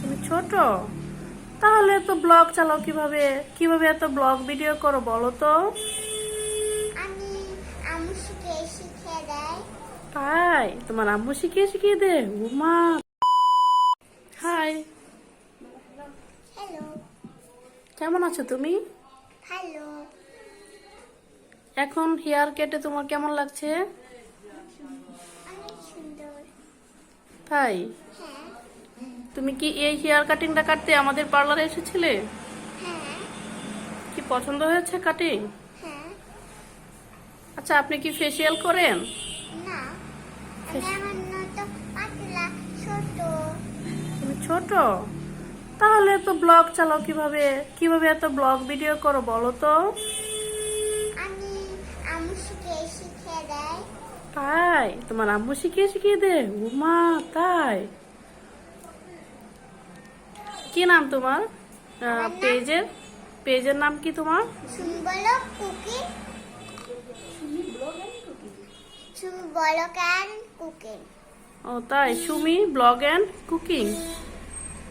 তুমি ছোট? তাহলে তো ব্লগ চালাও কীভাবে? কীভাবে এত ব্লগ ভিডিও করো বলো তো? তাই? তোমার আম্মু শিখিয়ে শিখিয়ে দে। উমা। হাই। হ্যালো। কেমন আছো তুমি? হ্যালো এখন হেয়ার কেটে তোমার কেমন লাগছে অনেক সুন্দর তাই তুমি কি এই হেয়ার কাটিংটা কাটতে আমাদের পার্লারে এসেছিলে? কি পছন্দ হয়েছে কাটিং? আচ্ছা আপনি কি ফেসিয়াল করেন? তুমি ছোট? তাহলে তো ব্লগ চালাও কীভাবে? কীভাবে এত ব্লগ ভিডিও করো বলো তো? আমি আমু শিখে শিখে দেয়। তাই? তোমার আম্মু শিখিয়ে শিখিয়ে দে। উমা তাই। কি নাম তোমার? পেজের? পেজের নাম কি তোমার? ও তাই। Sumi blog and cooking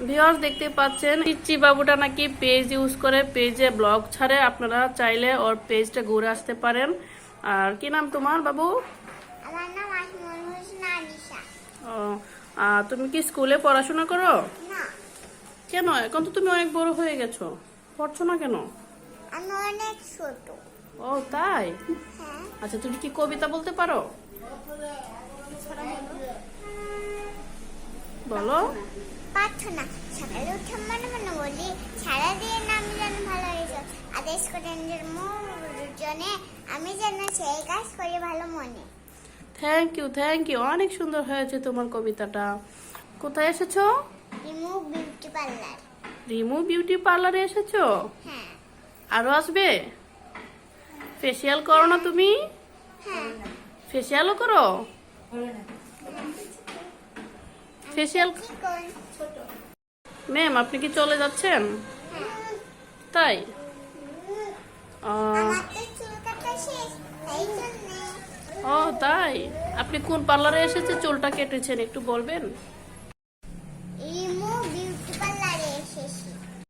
viewers দেখতে পাচ্ছেন পিচ্চি বাবুটা নাকি পেজ ইউজ করে পেজে ব্লগ ছাড়ে। আপনারা চাইলে ওর পেজটা ঘুরে আসতে পারেন। আর কি নাম তোমার বাবু? আমার নাম হোসেন আনিশা। ও তুমি কি স্কুলে পড়াশোনা করো? না। কেন? এখন তো তুমি অনেক বড় হয়ে গেছো। পড়ছো না কেন? আমি অনেক ছোট। ও তাই? হ্যাঁ। আচ্ছা তুমি কি কবিতা বলতে পারো? বলো। প্রার্থনা সকালে উঠে মনে মনে বলি সারাদিন আমি যেন ভালো হয়েছে আদেশ করেন জনে আমি যেন সেই কাজ করি ভালো মনে। থ্যাংক ইউ থ্যাংক ইউ অনেক সুন্দর হয়েছে তোমার কবিতাটা। কোথায় এসেছ? রিমুভ বিউটি পার্লার। রিমু বিউটি পার্লারে এসেছ? হ্যাঁ। আরও আসবে? ফেসিয়াল করো না তুমি? হ্যাঁ। ফেসিয়ালও করো? ফেসিয়াল ম্যাম আপনি কি চলে যাচ্ছেন? হ্যাঁ। তাই? আমার তো চুল কাটা শেষ তাই ও তাই? আপনি কোন পার্লারে এসেছে? চুলটা কেটেছেন একটু বলবেন?